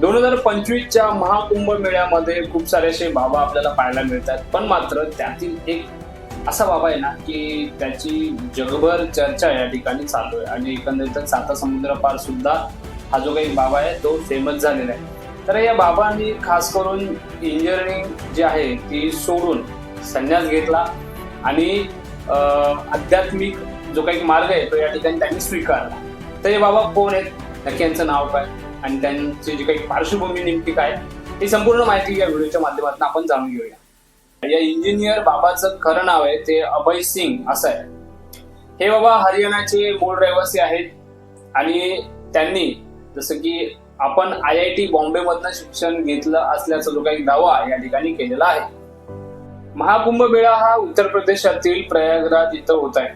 दोन हजार पंचवीसच्या महाकुंभ मेळ्यामध्ये खूप सारे असे बाबा आपल्याला पाहायला मिळतात. पण मात्र त्यातील एक असा बाबा आहे ना की त्याची जगभर चर्चा या ठिकाणी चालू आहे. आणि एकंदरीतच साता समुद्र पार सुद्धा हा जो काही बाबा आहे तो फेमस झालेला आहे. तर या बाबांनी खास करून इंजिनिअरिंग जी आहे ती सोडून संन्यास घेतला आणि आध्यात्मिक जो काही मार्ग आहे तो या ठिकाणी त्यांनी स्वीकारला. तर हे बाबा कोण आहेत? नक्की यांचं नाव काय? आणि त्यांची जी काही पार्श्वभूमी नेमकी काय ही संपूर्ण माहिती या व्हिडिओच्या माध्यमातून आपण जाणून घेऊया. या इंजिनियर बाबाचं खरं नाव आहे ते अभय सिंग असं आहे. हे बाबा हरियाणाचे मूळ रहिवासी आहेत आणि त्यांनी जसं की आपण आय आय टी बॉम्बे मधनं शिक्षण घेतलं असल्याचा जो काही दावा या ठिकाणी केलेला आहे. महाकुंभ मेळा हा उत्तर प्रदेशातील प्रयागराज इथं होत आहे.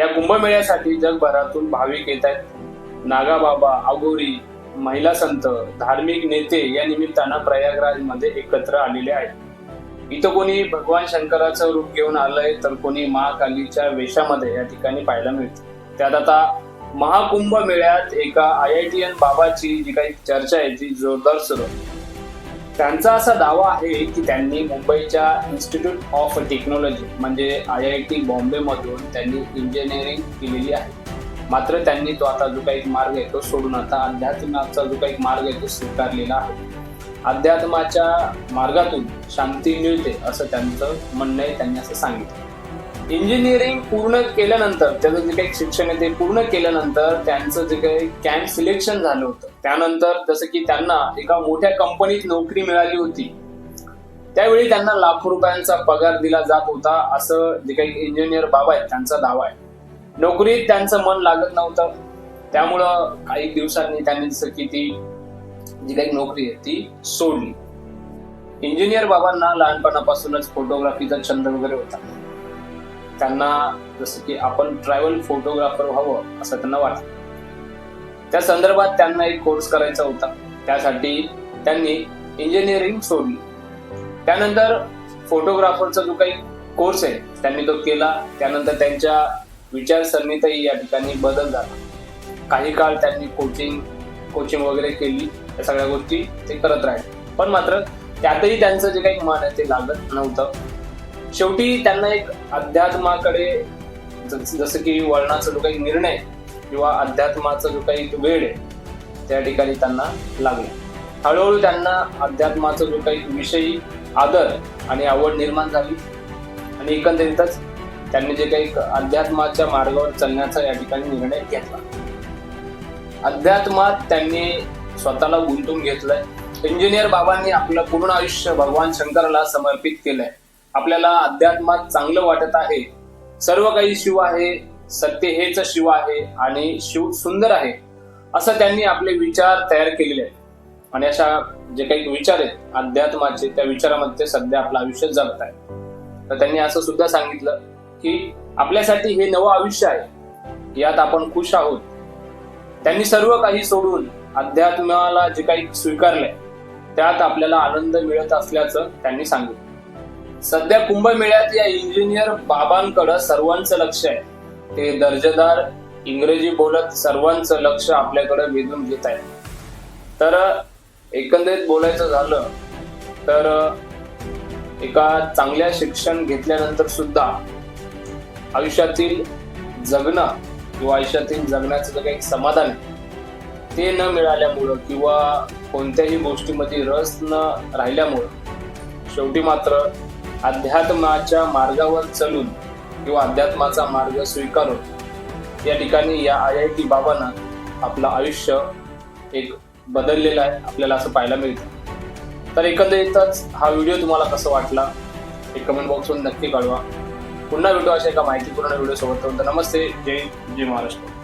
या कुंभमेळ्यासाठी जगभरातून भाविक येत आहेत. नागाबाबा अघोरी महिला संत धार्मिक नेते या निमित्तानं प्रयागराजमध्ये एकत्र आलेले आहेत. इथं कोणी भगवान शंकराचं रूप घेऊन आलंय तर कोणी महाकालीच्या वेशामध्ये या ठिकाणी पाहायला मिळते. त्यात आता महाकुंभ मेळ्यात एका आय आय टी एन बाबाची जी काही चर्चा आहे ती जोरदार सुरू आहे. त्यांचा असा दावा आहे की त्यांनी मुंबईच्या इन्स्टिट्यूट ऑफ टेक्नॉलॉजी म्हणजे आय आय टी बॉम्बे मधून त्यांनी इंजिनिअरिंग केलेली आहे. मात्र त्यांनी तो आता जो काही मार्ग आहे तो सोडून आता अध्यात्माचा जो काही मार्ग आहे तो स्वीकारलेला आहे. अध्यात्माच्या मार्गातून शांती मिळते असं त्यांचं म्हणणं आहे त्यांनी असं सांगितलं. इंजिनिअरिंग पूर्ण केल्यानंतर त्याचं जे काही शिक्षण आहे ते पूर्ण केल्यानंतर त्यांचं जे काही कॅम्प सिलेक्शन झालं होतं. त्यानंतर जसं की त्यांना एका मोठ्या कंपनीत नोकरी मिळाली होती. त्यावेळी त्यांना लाखो रुपयांचा पगार दिला जात होता असं जे काही इंजिनियर बाबा आहेत त्यांचा दावा आहे. नोकरीत त्यांचं मन लागत नव्हतं. त्यामुळं काही दिवसांनी त्यांनी जसं की ती जी काही नोकरी आहे ती सोडली. इंजिनियर बाबांना लहानपणापासूनच फोटोग्राफीचा छंद वगैरे होता. त्यांना जसं की आपण ट्रॅव्हल फोटोग्राफर व्हावं असं त्यांना वाटतं त्या संदर्भात त्यांना एक कोर्स करायचा होता. त्यासाठी त्यांनी इंजिनिअरिंग सोडली. त्यानंतर फोटोग्राफरचा जो काही कोर्स आहे त्यांनी तो केला. त्यानंतर त्यांच्या विचारसरणीतही या ठिकाणी बदल झाला. काही काळ त्यांनी कोचिंग कोचिंग वगैरे केली या सगळ्या गोष्टी ते करत राहिले. पण मात्र त्यातही त्यांचं जे काही मन आहे ते लागत नव्हतं. शेवटी त्यांना एक अध्यात्माकडे जसं की वळणाचा जो काही निर्णय किंवा अध्यात्माचा जो काही वेळ आहे त्या ठिकाणी त्यांना लागला. हळूहळू त्यांना अध्यात्माचा जो काही विषयी आदर आणि आवड निर्माण झाली आणि एकंदरीतच त्यांनी जे काही अध्यात्माच्या मार्गावर चालण्याचा या ठिकाणी निर्णय घेतला. अध्यात्मात त्यांनी स्वतःला गुंतून घेतलंय. इंजिनियर बाबांनी आपलं पूर्ण आयुष्य भगवान शंकराला समर्पित केलंय. आपल्याला अध्यात्मात चांगलं वाटत आहे. सर्व काही शिव आहे सत्य हेच शिव आहे आणि शिव सुंदर आहे. असं त्यांनी आपले विचार तयार केलेले आहेत. आणि अशा जे काही विचार आहेत अध्यात्माचे त्या विचारामध्ये सध्या आपलं आयुष्य जगत आहे. तर त्यांनी असं सुद्धा सांगितलं की आपल्यासाठी हे नवं आयुष्य आहे यात आपण खुश आहोत. त्यांनी सर्व काही सोडून अध्यात्माला जे काही स्वीकारलंय त्यात आपल्याला आनंद मिळत असल्याचं त्यांनी सांगितलं. सध्या कुंभमेळ्यात या इंजिनियर बाबांकडं सर्वांचं लक्ष आहे. ते दर्जेदार इंग्रजी बोलत सर्वांचं लक्ष आपल्याकडे वेधून घेत आहे तर एकंदरीत बोलायचं झालं तर एका चांगल्या शिक्षण घेतल्यानंतर सुद्धा आयुष्यातील जगणं किंवा आयुष्यातील जगण्याचं जे काही समाधान आहे ते न मिळाल्यामुळं किंवा कोणत्याही गोष्टीमध्ये रस न राहिल्यामुळं शेवटी मात्र अध्यात्माच्या मार्गावर चलून किंवा अध्यात्माचा मार्ग स्वीकारून या ठिकाणी या आय आय टी बाबांना आपलं आयुष्य एक बदललेलं आहे आपल्याला असं पाहायला मिळतं. तर एकंदरीतच हा व्हिडिओ तुम्हाला कसं वाटला हे कमेंट बॉक्समध्ये नक्की कळवा. पुन्हा भेटू अशा एका माहितीपूर्ण व्हिडिओ सोबत नमस्ते. जय जय महाराष्ट्र.